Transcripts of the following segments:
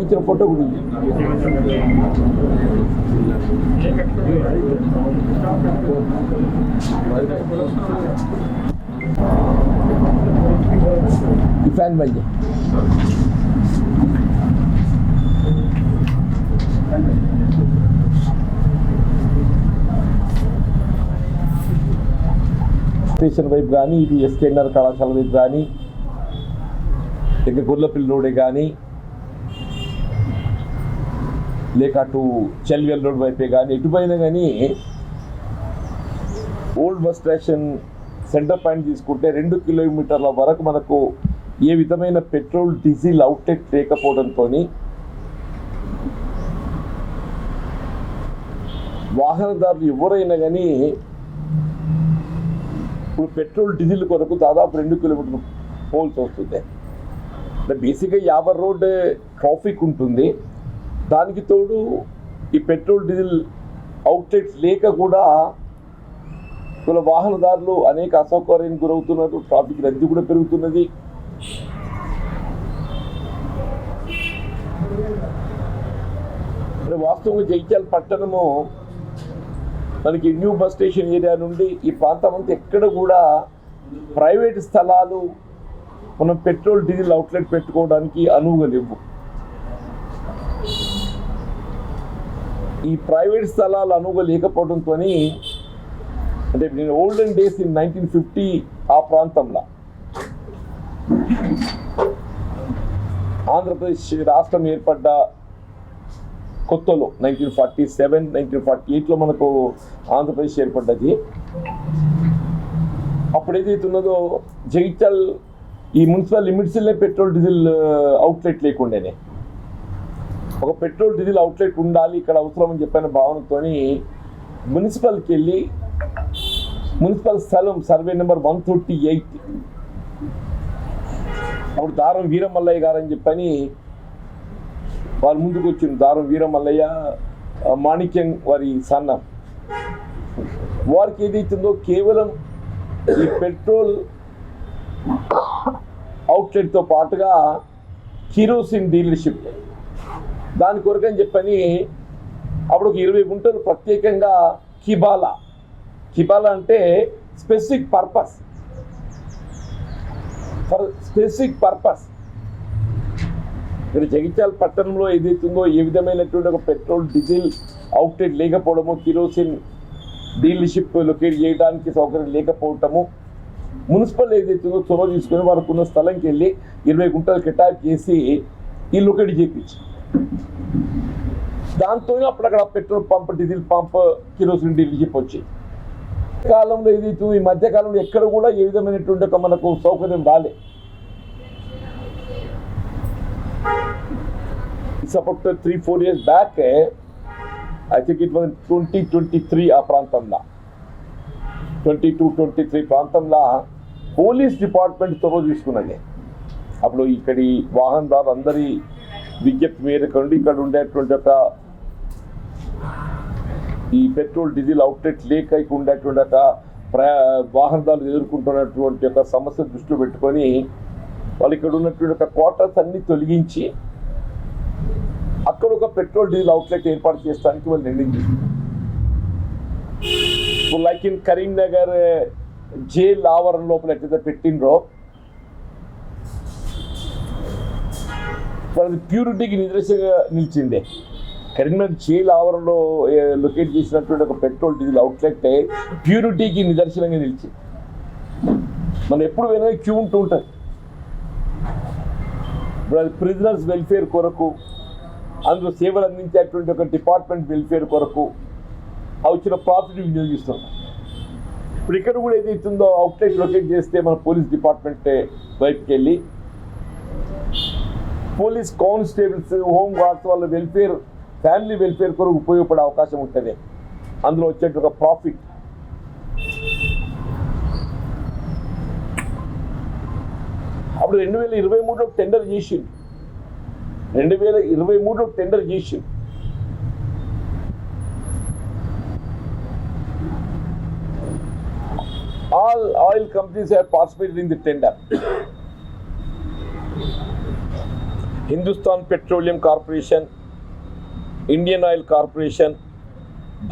ఇచ్చిన ఫోటో కూడా ఉంది ఈ ఫ్యాన్ బంద్ చేయి. స్టేషన్ వైపు కానీ ఇటు ఎస్కేఎన్ఆర్ కళాశాల వైపు కానీ ఇంకా గొల్లపిల్లి రోడే కానీ లేక అటు చెల్వెల్ రోడ్ వైపే కానీ ఎటుపోయినా కానీ old bus station centre point తీసుకుంటే రెండు కిలోమీటర్ల వరకు మనకు ఏ విధమైన పెట్రోల్ డీజిల్ అవుట్లెట్ లేకపోవడంతో వాహనదారులు ఎవరైనా కానీ ఇప్పుడు పెట్రోల్ డీజిల్ కొరకు దాదాపు రెండు కిలోమీటర్లు పోల్సి వస్తుంది అంటే బేసిక్గా యాభై రోడ్ ట్రాఫిక్ ఉంటుంది. దానికి తోడు ఈ పెట్రోల్ డీజిల్ అవుట్లెట్స్ లేక కూడా ఇలా వాహనదారులు అనేక అసౌకర్యానికి గురవుతున్నారు ట్రాఫిక్ రద్దీ కూడా పెరుగుతున్నది. వాస్తవంగా జగిత్యాల పట్టణము మనకి న్యూ బస్ స్టేషన్ ఏరియా నుండి ఈ ప్రాంతం అంతా ఎక్కడ కూడా ప్రైవేట్ స్థలాలు మనం పెట్రోల్ డీజిల్ అవుట్లెట్ పెట్టుకోవడానికి అనువుగా లేవు. ఈ ప్రైవేట్ స్థలాలు అనువుగా లేకపోవడంతో అంటే నేను olden days in nineteen fifty ఆ ప్రాంతంలో ఆంధ్రప్రదేశ్ రాష్ట్రం ఏర్పడ్డ కొత్తలో nineteen forty seven nineteen forty ఎయిట్లో మనకు ఆంధ్రప్రదేశ్ ఏర్పడ్డది. అప్పుడు ఏదైతే ఉన్నదో జగిత్యాల్ ఈ మున్సిపల్ లిమిట్స్లే పెట్రోల్ డీజిల్ అవుట్లెట్ లేకుండానే. ఒక పెట్రోల్ డీజిల్ అవుట్లెట్ ఉండాలి ఇక్కడ అవసరం అని చెప్పిన భావనతో మున్సిపల్కి వెళ్ళి మున్సిపల్ స్థలం survey number one thirty eight. అప్పుడు దారం వీరమల్లయ్య గారు అని చెప్పని వాళ్ళ ముందుకు వచ్చింది దారం వీరమల్లయ్య మాణిక్యం వారి సన్న. వారికి ఏదైతుందో కేవలం ఈ పెట్రోల్ అవుట్లెట్తో పాటుగా కిరోసిన్ డీలర్షిప్. దాని కొరకని చెప్పని అప్పుడు ఒక ఇరవై గుంటలు ప్రత్యేకంగా కిబాలా. కిబాలా అంటే specific purpose. For specific purpose. ఇక్కడ జగిత్యాల పట్టణంలో ఏదైతుందో ఏ విధమైనటువంటి ఒక పెట్రోల్ డీజిల్ అవుట్లెట్ లేకపోవడము కిరోసిన్ డీలర్షిప్ లొకేట్ చేయడానికి సౌకర్యం లేకపోవటము మున్సిపల్ ఏదైతుందో చొరవ తీసుకొని వారికి ఉన్న స్థలంకి వెళ్ళి ఇరవై గుంటలు కేటాయింపు చేసి ఈ లొకేట్ చేయించారు దాంతో అప్పుడు అక్కడ petrol pump diesel pump kerosene diesel చెప్పి వచ్చాయి. కాలంలో ఏదైతే ఈ మధ్య కాలంలో ఎక్కడ కూడా ఏ విధమైనటువంటి ఒక మనకు సౌకర్యం రాలే. Support three four years back I think it was twenty twenty three ఆ ప్రాంతంలో. ట్వంటీ టూ ట్వంటీ త్రీ ప్రాంతంలో పోలీస్ డిపార్ట్మెంట్ చొరవ తీసుకున్నది. అప్పుడు ఇక్కడి వాహనదారు అందరి విజ్ఞప్తి మేరకు నుండి ఇక్కడ ఉండేటువంటి ఒక ఈ పెట్రోల్ డీజిల్ అవుట్లెట్ లేక అయి ఉండేటువంటి ఒక ప్రయా వాహనదారులు ఎదుర్కొంటున్నటువంటి ఒక సమస్య దృష్టిలో పెట్టుకొని వాళ్ళు ఇక్కడ ఉన్నటువంటి ఒక క్వార్టర్స్ అన్ని తొలగించి అక్కడ ఒక పెట్రోల్ డీజిల్ అవుట్లెట్ ఏర్పాటు చేయడానికి వాళ్ళు నిర్ణయం తీసుకున్నారు. లైక్ ఇన్ కరీంనగర్ జైల్ ఆవరణ లోపల ఎట్లయితే పెట్టిండ్రో వాళ్ళది ప్యూరిటీకి నిదర్శనంగా నిలిచిందే. కరీంనగర్ జైల్ ఆవరణలో లొకేట్ చేసినటువంటి ఒక పెట్రోల్ డీజిల్ అవుట్లెట్ ప్యూరిటీకి నిదర్శనంగా నిలిచింది మనం ఎప్పుడు పోయినా క్యూ ఉంటూ ఉంటుంది. ఇప్పుడు అది ప్రిజనర్స్ వెల్ఫేర్ కొరకు అందులో సేవలు అందించేటువంటి ఒక డిపార్ట్మెంట్ వెల్ఫేర్ కొరకు ఆ వచ్చిన ప్రాఫిట్ వినియోగిస్తున్నాం. ఇప్పుడు ఇక్కడ కూడా ఏదైతుందో అవుట్లెట్ లొకేట్ చేస్తే మన పోలీస్ డిపార్ట్మెంట్ వైపుకి వెళ్ళి పోలీస్ కానిస్టేబుల్స్ హోమ్ గార్డ్స్ వాళ్ళ వెల్ఫేర్ ఫ్యామిలీ వెల్ఫేర్ కొరకు ఉపయోగపడే అవకాశం ఉంటుంది. అందులో వచ్చేట ఒక ప్రాఫిట్ అప్పుడు రెండు వేల ఇరవై మూడులో టెండర్ చేసిండు. రెండు వేల ఇరవై మూడులో టెండర్ చేసిండు. All oil companies have participated in the tender Hindustan petroleum corporation Indian oil corporation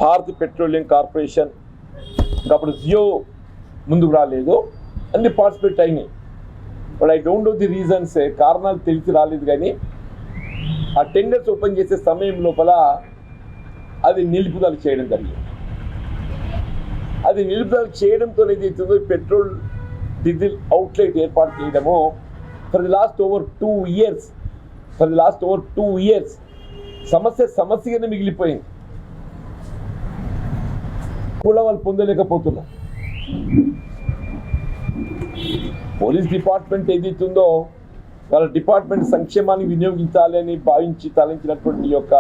Bharat petroleum corporation ఇంకా అప్పుడు జియో ముందుకు రాలేదు. అన్ని పార్టిసిపేట్ అయినాయి. But I don't know the reasons కారణాలు తెలిసి రాలేదు కానీ ఆ టెండర్స్ ఓపెన్ చేసే సమయం లోపల అది నిలుపుదల చేయడం జరిగింది. అది నిలుపుదల చేయడంతో ఏదైతుందో పెట్రోల్ డీజిల్ అవుట్లెట్ ఏర్పాటు చేయడము for the last over two years for the last over two years సమస్య సమస్యగానే మిగిలిపోయింది. కూడా వాళ్ళు పొందలేకపోతున్నారు పోలీస్ డిపార్ట్మెంట్ ఏదైతుందో వాళ్ళ డిపార్ట్మెంట్ సంక్షేమాన్ని వినియోగించాలి అని భావించి తలంచినటువంటి యొక్క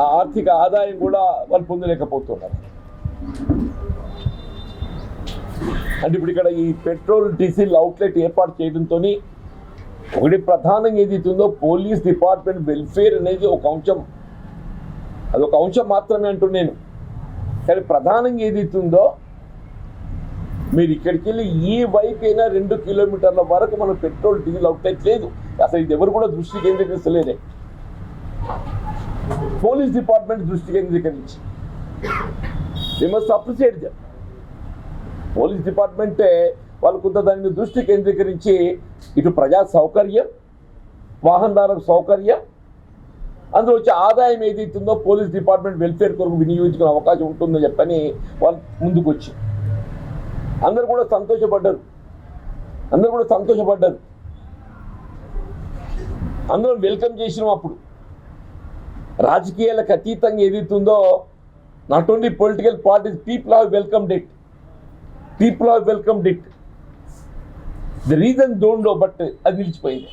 ఆ ఆర్థిక ఆదాయం కూడా వాళ్ళు పొందలేకపోతున్నారు. అంటే ఇప్పుడు ఇక్కడ ఈ పెట్రోల్ డీజిల్ అవుట్లెట్ ఏర్పాటు చేయడంతో ఒకటి ప్రధానంగా ఏదైతుందో పోలీస్ డిపార్ట్మెంట్ వెల్ఫేర్ అనేది ఒక అంశం. అదొక అంశం మాత్రమే అంటున్నాను కానీ ప్రధానంగా ఏదైతుందో మీరు ఇక్కడికి వెళ్ళి ఈ వైపైనా అయినా రెండు కిలోమీటర్ల వరకు మనం పెట్రోల్ డీజిల్ అవుట్లెట్ లేదు. అసలు ఇది ఎవరు కూడా దృష్టి కేంద్రీకరిస్తలేదే. పోలీస్ డిపార్ట్మెంట్ దృష్టి కేంద్రీకరించి. We must appreciate them police డిపార్ట్మెంటే వాళ్ళు కొంత దానిని దృష్టి కేంద్రీకరించి ఇటు ప్రజా సౌకర్యం వాహనదారులకు సౌకర్యం అందులో వచ్చే ఆదాయం ఏదైతుందో పోలీస్ డిపార్ట్మెంట్ వెల్ఫేర్ కొరకు వినియోగించుకునే అవకాశం ఉంటుందో చెప్పని వాళ్ళు ముందుకు వచ్చి అందరు కూడా సంతోషపడ్డారు. అందరు కూడా సంతోషపడ్డారు. అందరం వెల్కమ్ చేసినాం అప్పుడు. రాజకీయాలకు అతీతంగా ఏదైతుందో not only political parties people have welcomed it people have welcomed it the reason don't know but అది నిలిచిపోయింది.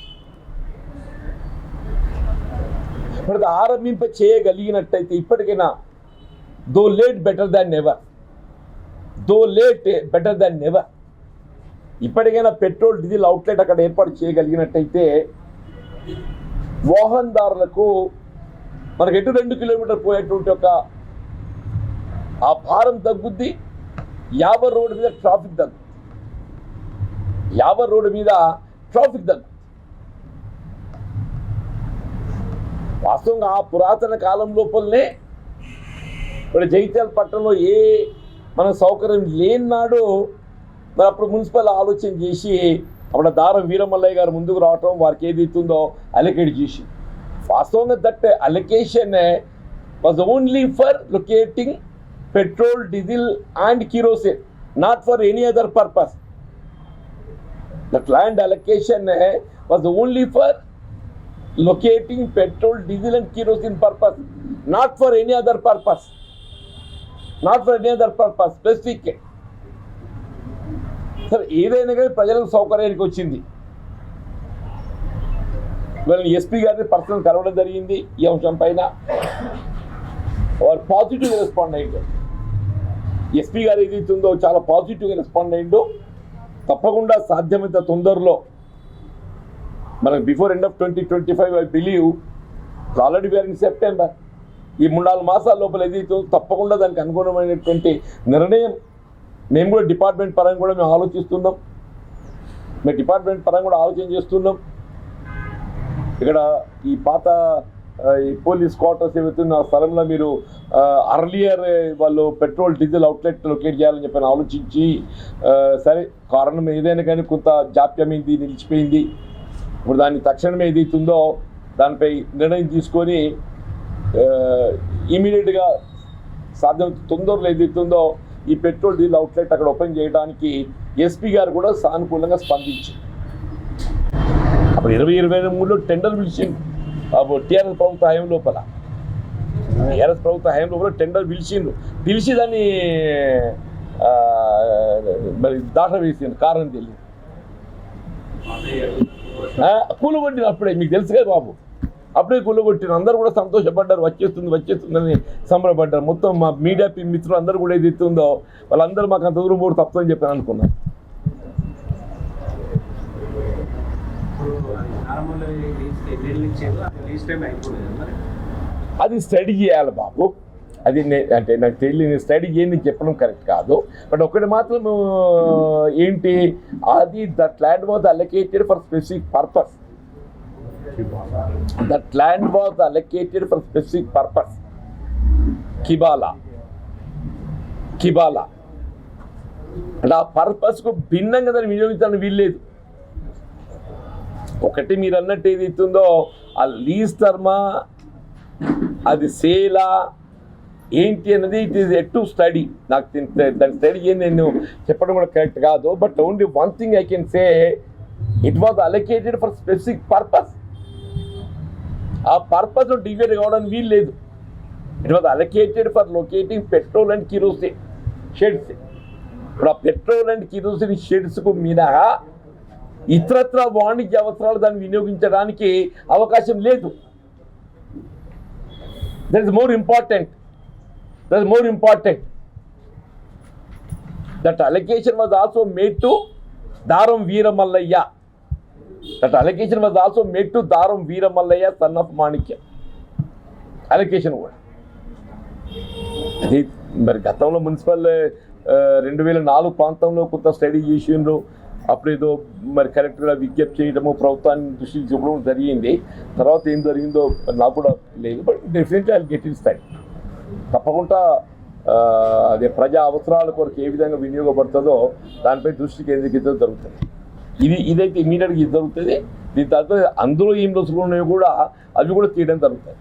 మరి ఆరంభింప చేయగలిగినట్టయితే ఇప్పటికైనా though late better than never though late better than never ఇప్పటికైనా పెట్రోల్ డీజిల్ అవుట్లెట్ అక్కడ ఏర్పాటు చేయగలిగినట్టయితే వాహనదారులకు మనకు ఎటు రెండు కిలోమీటర్ పోయేటువంటి ఒక ఆ భారం తగ్గుద్ది యాభై రోడ్డు మీద ట్రాఫిక్ తగ్గు యావర్ రోడ్డు మీద ట్రాఫిక్ తగ్గు వాస్తవంగా ఆ పురాతన కాలం లోపలనే ఇప్పుడు జగిత్యాల పట్టణంలో ఏ మన సౌకర్యం లేని మరి అప్పుడు మున్సిపల్ ఆలోచన చేసి అప్పుడు దారం వీరమల్లయ్య గారు ముందుకు రావటం వారికి ఏది ఇస్తుందో అలొకేట్ చేసి. వాస్తవంగా that allocation was only for locating petrol diesel and kerosene not for any other purpose that land allocation was only for locating petrol, diesel and kerosene purpose, not for any other purpose. Not for any other purpose specific సరే ఏదైనా కానీ ప్రజలకు సౌకర్యానికి వచ్చింది. వీళ్ళని SP గారిని personal కలవడం జరిగింది ఈ అంశం పైన. వారు పాజిటివ్గా రెస్పాండ్ అయ్యిండు. ఎస్పీ గారు ఏదైతే ఉందో చాలా పాజిటివ్గా రెస్పాండ్ అయ్యిండు. తప్పకుండా సాధ్యమైనంత తొందరలో. మనకు before end of twenty twenty five I believe already we're in September ఈ మూడు నాలుగు మాసాల లోపల ఏదైతే తప్పకుండా దానికి అనుగుణమైనటువంటి నిర్ణయం మేము కూడా డిపార్ట్మెంట్ పరంగా కూడా మేము ఆలోచిస్తున్నాం. మేము డిపార్ట్మెంట్ పరంగా కూడా ఆలోచన చేస్తున్నాం. ఇక్కడ ఈ పాత ఈ పోలీస్ క్వార్టర్స్ ఏవైతున్న ఆ స్థలంలో మీరు అర్లియర్ వాళ్ళు పెట్రోల్ డీజిల్ అవుట్లెట్ లొకేట్ చేయాలని చెప్పి ఆలోచించి సరే కారణం ఏదైనా కానీ కొంత జాప్యమైంది నిలిచిపోయింది. ఇప్పుడు దాన్ని తక్షణమే ఏదైతుందో దానిపై నిర్ణయం తీసుకొని ఇమీడియట్గా సాధ్యం తొందరలో ఏదైతుందో ఈ పెట్రోల్ డీజిల్ అవుట్లెట్ అక్కడ ఓపెన్ చేయడానికి ఎస్పీ గారు కూడా సానుకూలంగా స్పందించి అప్పుడు ఇరవై ఇరవై మూడులో టెండర్ పిలిచింది. అప్పుడు టీఆర్ఎస్ ప్రభుత్వ హయం లోపల. టీఆర్ఎస్ ప్రభుత్వ హయాంలో కూడా టెండర్ పిలిచిండ్రు. పిలిచి దాన్ని మరి దాట వేసిండు కారణం తెలియదు. కూలగొట్టిన అప్పుడే. మీకు తెలుసు కదా బాబు. అప్పుడే కూలగొట్టిన అందరూ కూడా సంతోషపడ్డారు. వచ్చేస్తుంది వచ్చేస్తుందని సంబరపడ్డారు. మొత్తం మా మీడియా మిత్రులు అందరూ కూడా ఏది ఎత్తుందో వాళ్ళందరూ మాకు అంత దూరం పోడు తప్పని చెప్పాను అనుకున్నాను ఇప్పుడు లీజ్ టైం అయిపోలేదు మరి? అది స్టడీ చేయాలి బాబు. అది అంటే నాకు తెలియని స్టడీ చేయండి చెప్పడం కరెక్ట్ కాదు. బట్ ఒకటి మాత్రం ఏంటి? అది that land was allocated for specific purpose that land was allocated for specific purpose కిబాలా కిబాలా అంటే ఆ పర్పస్కు భిన్నంగా దాన్ని వినియోగించాలని వీల్లేదు ఒకటి మీరు అన్నట్టు ఏది ఇస్తుందో ఆ లీజ్ టర్మా అది సేలా ఏంటి అనేది it is yet to study నాకు దీని- దాని స్టడీ ఏం నేను చెప్పడం కూడా కరెక్ట్ కాదు but only one thing I can say it was allocated for specific purpose ఆ పర్పస్ డివైడ్ కావడానికి వీలు లేదు. It was allocated for locating petrol and kerosene sheds ఇప్పుడు ఆ పెట్రోల్ అండ్ కిరోసిన్ షెడ్స్కు మినహా ఇతరత్ర వాణిజ్య అవసరాలు దాన్ని వినియోగించడానికి అవకాశం లేదు. That is more important that is more important that allocation was also made to Daram Veeramallaiah that allocation was also made to Daram Veeramallaiah son of Manikyam allocation కూడా. అది మరి గతంలో మున్సిపల్ రెండు వేల నాలుగు ప్రాంతంలో కొంత స్టడీ చేసిండ్రు. అప్పుడు ఏదో మరి కరెక్ట్గా విజ్ఞప్తి చేయడము ప్రభుత్వాన్ని దృష్టికి చూపడం జరిగింది. తర్వాత ఏం జరిగిందో నాకు కూడా లేదు బట్ డెఫినెట్లీ అది గెట్ తప్పకుండా అదే ప్రజా అవసరాల కొరకు ఏ విధంగా వినియోగపడుతుందో దానిపై దృష్టి కేంద్రీకరించడం జరుగుతుంది. ఇది ఇదైతే ఇమీడియట్గా ఇది జరుగుతుంది. దీని తర్వాత అందులో ఏం రుసులు ఉన్నాయో కూడా అవి కూడా తీయడం జరుగుతుంది.